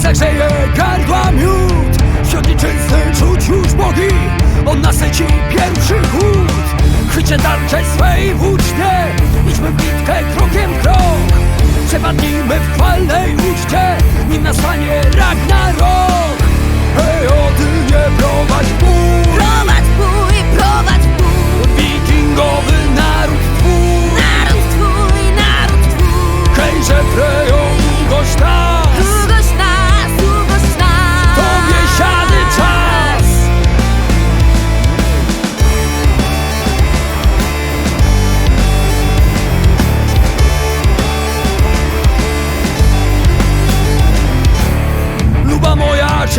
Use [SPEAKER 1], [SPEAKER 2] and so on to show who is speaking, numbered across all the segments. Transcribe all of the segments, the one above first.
[SPEAKER 1] zagrzeje gardła miód. Siodli czysty czuć już bogi. On nasyci pierwszy chłód Chwycie tarczę swej włócznie. Idźmy w bitkę krokiem krok. Przepadnijmy w chwalnej uczcie. Nim nastanie Ragnarok Hej,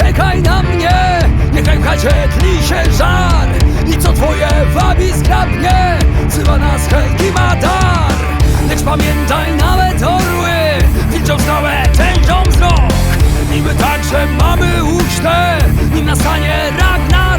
[SPEAKER 1] czekaj na mnie Niechaj w chacie tli się żar. I co twoje wabi zgrabnie Wzywa nas chętki ma dar. Lecz pamiętaj nawet orły Wilczą stałe, tężą wzrok. I my także mamy ucztę Nim nastanie Ragnarok